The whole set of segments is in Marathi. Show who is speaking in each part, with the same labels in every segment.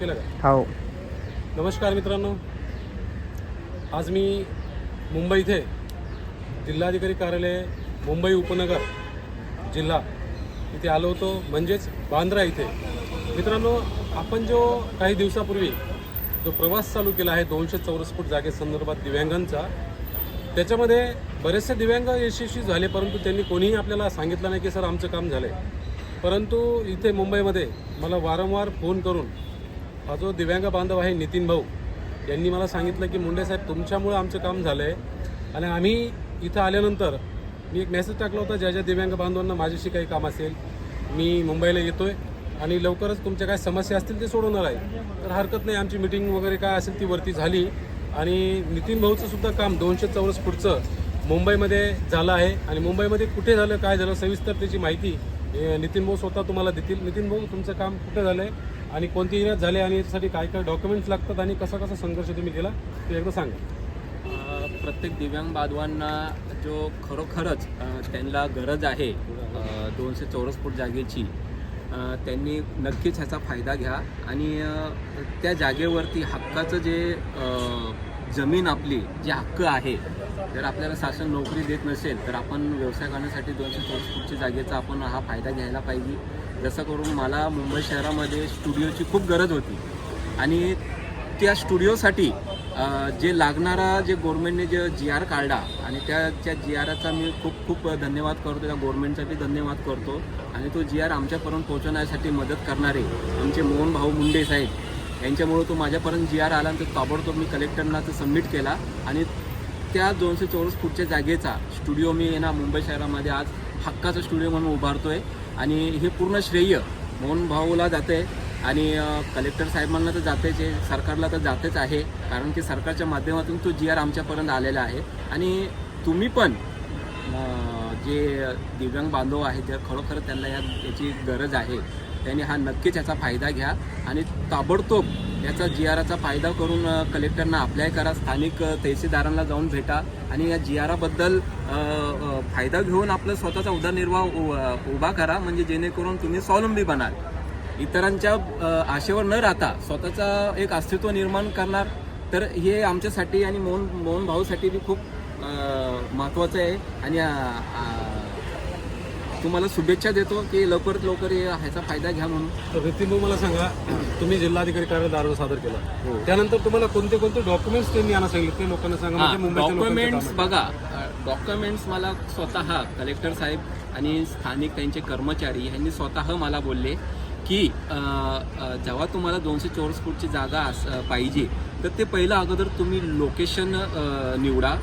Speaker 1: केलं का?
Speaker 2: हो.
Speaker 1: नमस्कार मित्रांनो. आज मी मुंबई इथे जिल्हाधिकारी कार्यालय मुंबई उपनगर जिल्हा इथे आलो होतो. म्हणजेच बांद्रा इथे. मित्रांनो आपण जो काही दिवसापूर्वी जो प्रवास चालू केला आहे दोनशे चौरस फूट जागेसंदर्भात दिव्यांगांचा त्याच्यामध्ये बरेचसे दिव्यांग यशस्वी झाले परंतु त्यांनी कोणीही आपल्याला सांगितलं नाही की सर आमचं काम झालं आहे परंतु इथे मुंबईमध्ये मला वारंवार फोन करून हा जो दिव्यांग बांधव आहे नितीन भाऊ यांनी मला सांगितलं की मुंडे साहेब तुमच्यामुळं आमचं काम झालं आहे आणि आम्ही इथं आल्यानंतर मी एक मेसेज टाकला होता ज्या ज्या दिव्यांग बांधवांना माझ्याशी काही काम असेल मी मुंबईला येतो आहे आणि लवकरच तुमच्या काय समस्या असतील ते सोडवणार आहे. तर हरकत नाही आमची मिटिंग वगैरे काय असेल ती वरती झाली आणि नितीन भाऊचं सुद्धा काम दोनशे चौरस फूटचं मुंबईमध्ये झालं आहे आणि मुंबईमध्ये कुठे झालं काय झालं सविस्तर त्याची माहिती नितीन भाऊ स्वतः तुम्हाला देतील. नितीन भाऊ तुमचं काम कुठे झालं आहे आणि कोणती एरियात झाले आणि याच्यासाठी काय काय डॉक्युमेंट्स लागतात आणि कसा कसा संघर्ष तुम्ही केला ते एकदा सांगा.
Speaker 3: प्रत्येक दिव्यांग बांधवांना जो खरोखरच त्यांना गरज आहे दोनशे चौरस फूट जागेची त्यांनी नक्कीच ह्याचा फायदा घ्या. आणि त्या जागेवरती हक्काचं जे जमीन आपली जे हक्क आहे जर आपल्याला शासन नोकरी देत नसेल तर आपण व्यवसाय करण्यासाठी दोनशे चौरस फूटच्या जागेचा आपण हा फायदा घ्यायला पाहिजे. जसं करून मला मुंबई शहरामध्ये स्टुडिओची खूप गरज होती. आणि त्या स्टुडिओसाठी जे लागणारा जे गव्हर्मेंटने जे जी आर काढला आणि त्या त्या जी आरचा मी खूप खूप धन्यवाद करतो. त्या गव्हर्मेंटसाठी धन्यवाद करतो. आणि तो जी आर आमच्यापर्यंत पोहोचवण्यासाठी मदत करणारे आमचे मोहन भाऊ मुंडे साहेब यांच्यामुळे तो माझ्यापर्यंत जी आर आला आणि तो ताबडतोब मी कलेक्टरना तो सबमिट केला. आणि त्या दोनशे चौरस फूटच्या जागेचा स्टुडिओ मी ना मुंबई शहरामध्ये आज हक्काचा स्टुडिओ म्हणून उभारतो आहे आणि हे पूर्ण श्रेय मोहन भाऊला जाते आणि कलेक्टर साहेबांना तर जातेच आहे सरकारला तर जातेच आहे कारण की सरकारच्या माध्यमातून तो जी आर आमच्यापर्यंत आलेला आहे. आणि तुम्ही पण जे दिव्यांग बांधव आहेत जे खरोखर त्यांना या याची गरज आहे त्यांनी हा नक्कीच याचा फायदा घ्या आणि ताबडतोब याचा जी आरचा फायदा करून कलेक्टरना अप्लाय करा स्थानिक तहसीलदारांना जाऊन भेटा आणि या जी आराबद्दल फायदा घेऊन आपलं स्वतःचा उदरनिर्वाह उ- उभा करा म्हणजे जेणेकरून तुम्ही स्वावलंबी बनाल. इतरांच्या आशेवर न राहता स्वतःचा एक अस्तित्व निर्माण करणार तर हे आमच्यासाठी आणि मोहन मोहन भाऊसाठी बी खूप महत्त्वाचं आहे. आणि तुम्हाला शुभेच्छा देतो की लवकरात लवकर ह्याचा फायदा घ्या म्हणून
Speaker 1: तर नितीन भाऊ मला सांगा तुम्ही जिल्हाधिकारी कार्यालयात अर्ज सादर केला
Speaker 3: हो.
Speaker 1: त्यानंतर तुम्हाला कोणते कोणते डॉक्युमेंट्स त्यांनी आणा सांगितले ते लोकांना सांगा म्हणजे मुंबईच्या लोकांचं
Speaker 3: डॉक्युमेंट्स
Speaker 1: काम.
Speaker 3: बघा डॉक्युमेंट्स मला स्वतः कलेक्टर साहेब आणि स्थानिक त्यांचे कर्मचारी यांनी स्वतः मला बोलले की अ, अ, जेव्हा तुम्हाला दोनशे चोवीस फूटची जागा अस- पाहिजे तर ते पहिलं अगोदर तुम्ही लोकेशन निवडा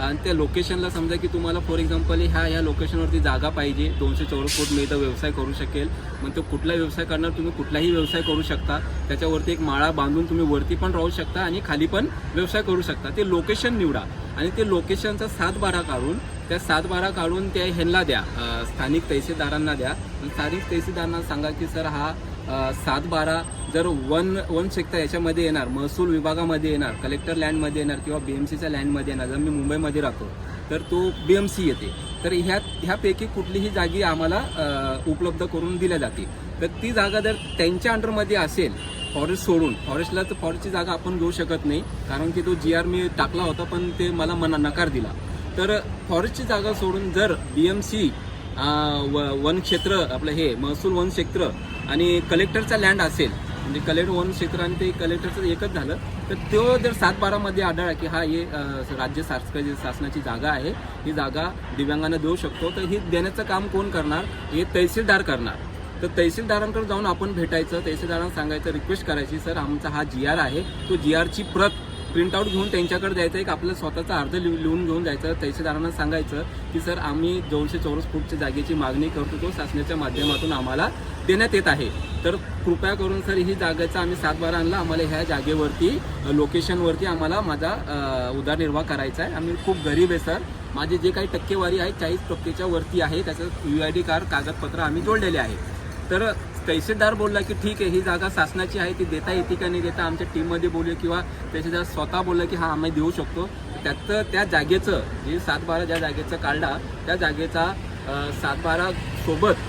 Speaker 3: आणि त्या लोकेशनला समजा की तुम्हाला फॉर एक्झाम्पल ह्या ह्या लोकेशनवरती जागा पाहिजे दोनशे चौरस फूट मी इथं व्यवसाय करू शकेल. मग तो कुठला व्यवसाय करणार तुम्ही कुठलाही व्यवसाय करू शकता. त्याच्यावरती एक माळा बांधून तुम्ही वरती पण राहू शकता आणि खाली पण व्यवसाय करू शकता. ते लोकेशन निवडा. आणि ते लोकेशनचा सात बारा काढून त्या सात बारा काढून त्या ह्यांना द्या. स्थानिक तहसीलदारांना द्या. आणि स्थानिक तहसीलदारांना सांगा की सर हा सात बारा जर वन वन सेक्टर याच्यामध्ये येणार महसूल विभागामध्ये येणार कलेक्टर लँडमध्ये येणार किंवा बी एम सीच्या लँडमध्ये येणार जर मी मुंबईमध्ये राहतो तर तो बी एम सी येते. तर ह्या ह्यापैकी कुठलीही जागी आम्हाला उपलब्ध करून दिल्या जाते तर ती जागा जर त्यांच्या अंडरमध्ये असेल फॉरेस्ट सोडून फॉरेस्टला तर फॉरेस्टची जागा आपण घेऊ शकत नाही कारण की तो जी आर मी टाकला होता पण ते मला मना नकार दिला. तर फॉरेस्टची जागा सोडून जर बी एम सी वन क्षेत्र आपलं हे महसूल वन क्षेत्र आणि कलेक्टरचा लँड असेल म्हणजे कलेक्टर वन क्षेत्र आणि ते कलेक्टरचं एकच झालं तर तो जर सात बारामध्ये आढळला की हा हे राज्य शासकीय शासनाची जागा आहे ही जागा दिव्यांगांना देऊ शकतो तर ही देण्याचं काम कोण करणार? हे तहसीलदार करणार. तर तहसीलदारांकडे जाऊन आपण भेटायचं तहसीलदारांना सांगायचं रिक्वेस्ट करायची सर आमचा हा जी आर आहे तो जी आरची प्रत प्रिंटआउट घेऊन त्यांच्याकडे द्यायचं एक आपलं स्वतःचा अर्ज लिहून लिहून घेऊन जायचं. तहसीलदारांना सांगायचं की सर आम्ही दोनशे चौरस फूटच्या जागेची मागणी करतो तो शासनाच्या माध्यमातून आम्हाला देण्यात येत आहे. तर कृपया करून सर ही जागेचा आम्ही सात बारा आणला. आम्हाला ह्या जागेवरती लोकेशनवरती आम्हाला माझा उदरनिर्वाह करायचा आहे. आम्ही खूप गरीब आहे सर. माझी जे काही टक्केवारी आहे चाळीस टक्केच्या वरती आहे. त्याचं यू आय डी कार्ड कागदपत्र आम्ही जोडलेले आहे. तर तहसीलदार बोलला की ठीक आहे ही जागा शासनाची आहे ती देता येते का नाही देता आमच्या टीममध्ये बोलूया किंवा तहसीलदार स्वतः बोलला की हा आम्ही देऊ शकतो. त्यात त्या जागेचं जे सातबारा ज्या जागेचं काढला त्या जागेचा सातबारा सोबत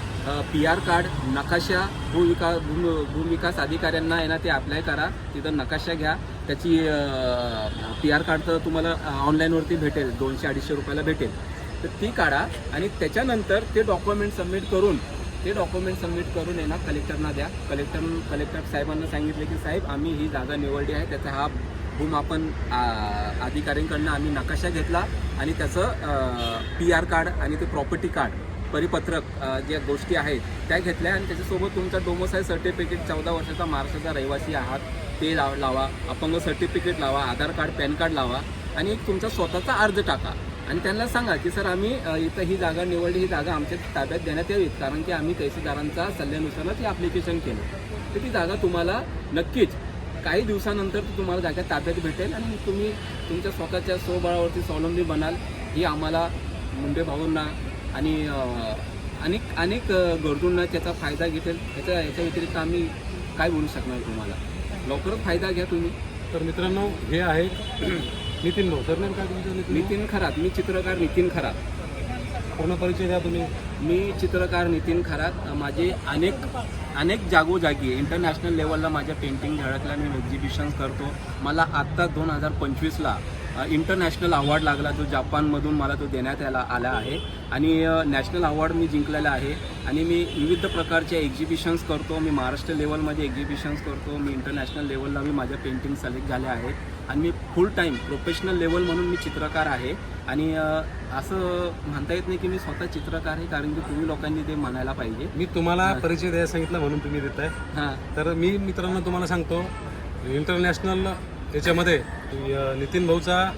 Speaker 3: पी आर कार्ड नकाशा भूविका भू भूविकास अधिकाऱ्यांना आहे ना ते अप्लाय करा. तिथं नकाशा घ्या. त्याची पी आर कार्ड तर तुम्हाला ऑनलाईनवरती भेटेल. दोनशे अडीचशे रुपयाला भेटेल. तर ती काढा आणि त्याच्यानंतर ते डॉक्युमेंट सबमिट करून ते डॉक्युमेंट सबमिट करून आहे ना कलेक्टरना द्या. कलेक्टर कलेक्टर साहेबांना सांगितले की साहेब आम्ही ही जागा निवडली आहे. त्याचा हा भूम आपण अधिकाऱ्यांकडनं आम्ही नकाशा घेतला आणि त्याचं पी आर कार्ड आणि ते प्रॉपर्टी कार्ड परिपत्रक ज्या गोष्टी आहेत त्या घेतल्या आणि त्याच्यासोबत तुमचा डोमोसाय सर्टिफिकेट चौदा वर्षाचा महाराष्ट्राचा रहिवासी आहात. ते लाव लावा. अपंग सर्टिफिकेट लावा. आधार कार्ड पॅन कार्ड लावा. आणि एक तुमचा स्वतःचा अर्ज टाका. आणि त्यांना सांगा की सर आम्ही इथं ही जागा निवडली ही जागा आमच्या ताब्यात देण्यात यावी कारण की आम्ही तहसीलदारांचा सल्ल्यानुसारच ही ॲप्लिकेशन केलं. तर ती जागा तुम्हाला नक्कीच काही दिवसानंतर ती तुम्हाला जागा ताब्यात भेटेल आणि तुम्ही तुमच्या स्वतःच्या स्वबळावरती स्वावलंबी बनाल ही आम्हाला मुंडे भाऊंना आणि अनेक अनेक गरजूंना त्याचा फायदा घेतील. याच्या याच्या व्यतिरिक्त आम्ही काय बोलू शकणार तुम्हाला? लवकरच फायदा घ्या तुम्ही.
Speaker 1: तर मित्रांनो हे आहे नितीन भाऊ सर काय तुमचं नितीन
Speaker 3: नितीन खरात मी चित्रकार नितीन खरात.
Speaker 1: पूर्ण परिचय द्या तुम्ही.
Speaker 3: मी चित्रकार नितीन खरात. माझे अनेक अनेक जागोजागी इंटरनॅशनल लेवलला माझ्या पेंटिंग झळकल्या मी एक्झिबिशन्स करतो. मला आत्ता दोन हजार पंचवीसला इंटरनॅशनल अवॉर्ड लागला जो जापानमधून मला तो देण्यात आला आला आहे. आणि नॅशनल अवॉर्ड मी जिंकलेला आहे. आणि मी विविध प्रकारचे एक्झिबिशन्स करतो. मी महाराष्ट्र लेवलमध्ये एक्झिबिशन्स करतो. मी इंटरनॅशनल लेवलला मी माझ्या पेंटिंग सिलेक्ट झाल्या आहेत. आणि मी फुल टाईम प्रोफेशनल लेवल म्हणून मी चित्रकार आहे. आणि असं म्हणता येत नाही की मी स्वतः चित्रकार आहे कारण की तुम्ही लोकांनी ते म्हणायला पाहिजे.
Speaker 1: मी तुम्हाला परिचय द्यायला सांगितलं म्हणून तुम्ही देताय.
Speaker 3: हां.
Speaker 1: तर मी मित्रांनो तुम्हाला सांगतो इंटरनॅशनल याच्यामध्ये अ, नितीन भाऊचा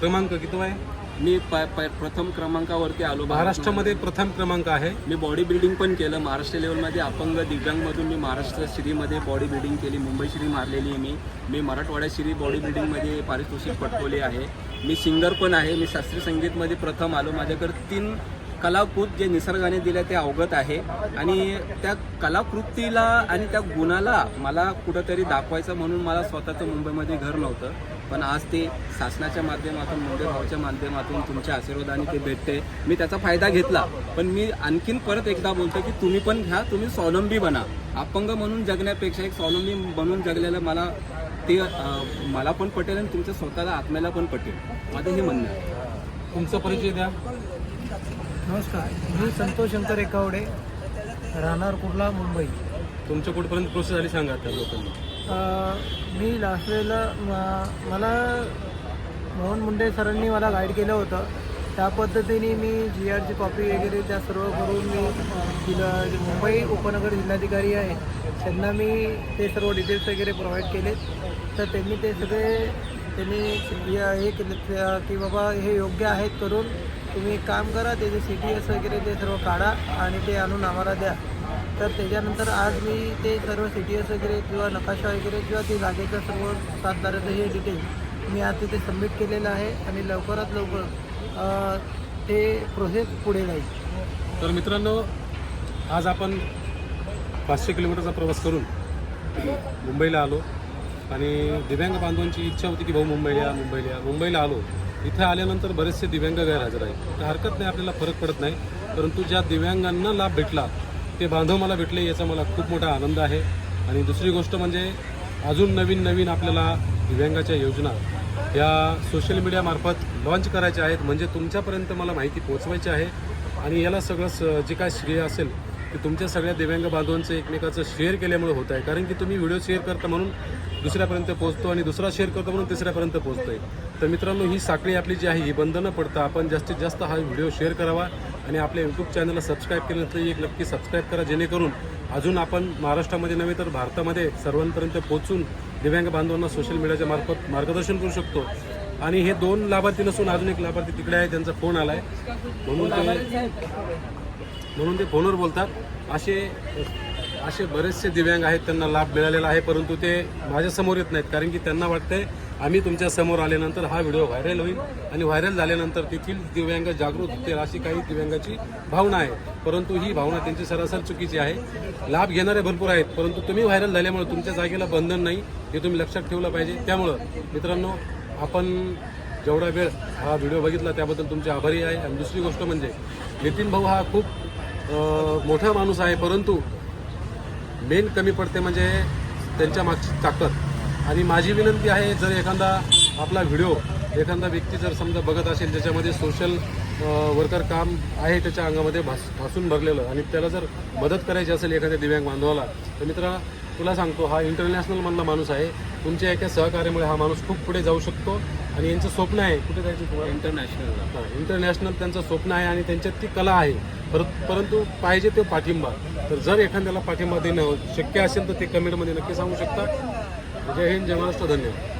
Speaker 1: क्रमांक किती आहे?
Speaker 3: मी प प- प्रथम क्रमांकावरती आलो
Speaker 1: महाराष्ट्रामध्ये प्रथम क्रमांक आहे.
Speaker 3: मी बॉडी बिल्डिंग पण केलं. महाराष्ट्र लेवलमध्ये अपंग दिव्यांगमधून मी महाराष्ट्र श्रीमध्ये बॉडी बिल्डिंग केली. मुंबई श्री मारलेली आहे मी. मी मराठवाड्यात श्री बॉडी बिल्डिंगमध्ये पारितोषिक पटकवले आहे. मी सिंगर पण आहे. मी शास्त्रीय संगीतमध्ये प्रथम आलो. माझ्याकडे तीन कलाकृत जे निसर्गाने दिलं ते अवगत आहे. आणि त्या कलाकृतीला आणि त्या गुणाला मला कुठंतरी दाखवायचं म्हणून मला स्वतःचं मुंबईमध्ये घर नव्हतं. पण आज ते शासनाच्या माध्यमातून मुंबई भावच्या माध्यमातून तुमच्या आशीर्वादाने ते भेटते. मी त्याचा फायदा घेतला. पण मी आणखीन परत एकदा बोलतो की तुम्ही पण घ्या तुम्ही स्वावलंबी बना. अपंग म्हणून जगण्यापेक्षा एक स्वावलंबी बनून जगलेलं मला ते मला पण पटेल आणि तुमच्या स्वतःला आत्म्याला पण पटेल. माझं हे म्हणणं आहे.
Speaker 1: तुमचा परिचय द्या.
Speaker 2: नमस्कार मी संतोष शंकर एकावडे राहणार कुर्ला मुंबई.
Speaker 1: तुमच्या कुठपर्यंत प्रोसेस झाली सांगा त्या लोकांना.
Speaker 2: अ, मी लास्ट वेळेला म- मला मोहन मुंडे सरांनी मला गाईड केलं होतं. त्या पद्धतीने मी जी आरची कॉपी वगैरे त्या सर्व करून मी जिल्हा मुंबई उपनगर जिल्हाधिकारी आहे. त्यांना मी ते सर्व डिटेल्स वगैरे प्रोव्हाइड केले. तर त्यांनी ते सगळे त्यांनी हे केले की बाबा हे योग्य आहेत करून तुम्ही एक काम करा त्याचे सी टी एस वगैरे ते सर्व काढा आणि ते आणून आम्हाला द्या. तर त्याच्यानंतर आज मी ते सर्व सी टी एस वगैरे किंवा नकाशा वगैरे किंवा ते जागेचं सर्व सातबाराचं हे डिटेल मी आज तिथे सबमिट केलेलं आहे आणि लवकरात लवकर ते प्रोसेस पुढे जाईल.
Speaker 1: तर मित्रांनो आज आपण पाचशे किलोमीटरचा प्रवास करून मुंबईला आलो. आणि दिव्यांग बांधवांची इच्छा होती की भाऊ मुंबईला या मुंबईला मुंबईला आलो. इथे आल्यानंतर बरेचसे दिव्यांग गैरहजर आहेत. तर हरकत नाही आपल्याला फरक पडत नाही. परंतु ज्या दिव्यांगांना लाभ भेटला ते बांधव मला भेटले याचा मला खूप मोठा आनंद आहे. आणि दुसरी गोष्ट म्हणजे अजून नवीन नवीन आपल्याला दिव्यांगाच्या योजना या सोशल मीडियामार्फत लॉन्च करायच्या आहेत. म्हणजे तुमच्यापर्यंत मला माहिती पोहोचवायची आहे. आणि याला सगळं स- जे काय श्रेय असेल की तुमच्या सगळ्या दिव्यांग बांधवांचं एकमेकाचं शेअर केल्यामुळे होत आहे. कारण की तुम्ही व्हिडिओ शेअर करता म्हणून दुसऱ्यापर्यंत पोहोचतो आणि दुसरा शेअर करतो म्हणून तिसऱ्यापर्यंत पोहोचतोय. तर मित्रांनो ही साखळी आपली जी आहे ही बंद न पडता आपण जास्तीत जास्त हा व्हिडिओ शेअर करावा आणि आपल्या यूट्यूब चॅनलला सबस्क्राईब केलं नसलं एक नक्की सबस्क्राईब करा जेणेकरून अजून आपण महाराष्ट्रामध्ये नव्हे तर भारतामध्ये सर्वांपर्यंत पोहोचून दिव्यांग बांधवांना सोशल मीडियाच्या मार्फत मार्गदर्शन करू शकतो. आणि हे दोन लाभार्थी नसून अजून एक लाभार्थी तिकडे आहे त्यांचा फोन आला आहे म्हणून म्हणून ते फोनवर बोलतात. असे असे बरेचसे दिव्यांग आहेत त्यांना लाभ मिळालेला आहे परंतु ते माझ्यासमोर येत नाहीत. कारण की त्यांना वाटतंय आम्ही तुमच्यासमोर आल्यानंतर हा व्हिडिओ व्हायरल होईल आणि व्हायरल झाल्यानंतर तेथील दिव्यांग जागृत होतील अशी काही दिव्यांगाची भावना आहे. परंतु ही भावना त्यांची सरासर चुकीची आहे. लाभ घेणारे भरपूर आहेत परंतु तुम्ही व्हायरल झाल्यामुळे तुमच्या जागेला बंधन नाही हे तुम्ही लक्षात ठेवलं पाहिजे. त्यामुळं मित्रांनो आपण जेवढा वेळ हा व्हिडिओ बघितला त्याबद्दल तुमचे आभारी आहे. आणि दुसरी गोष्ट म्हणजे नितीन भाऊ हा खूप मोठा माणूस आहे परंतु मेन कमी पडते म्हणजे त्यांच्या मागची ताकद. आणि माझी विनंती आहे जर एखादा आपला व्हिडिओ एखादा व्यक्ती जर समजा बघत असेल ज्याच्यामध्ये सोशल वर्कर काम आहे त्याच्या अंगामध्ये भास भासून भरलेलं आणि त्याला जर मदत करायची असेल एखाद्या दिव्यांग बांधवाला तर मित्रा तुला सांगतो हा इंटरनॅशनल मधला माणूस आहे. तुमच्या एका सहकार्यामुळे हा माणूस खूप पुढे जाऊ शकतो आणि यांचं स्वप्न आहे कुठे जायचं तुम्हाला?
Speaker 3: इंटरनॅशनल
Speaker 1: इंटरनॅशनल त्यांचं स्वप्न आहे आणि त्यांच्यात ती कला आहे. परंतु पाहिजे तो पाठिंबा. तर जर एखाद्याला पाठिंबा देणं शक्य असेल तर ते कमेंटमध्ये नक्की सांगू शकता. जय हिंद जय महाराष्ट्र धन्यवाद.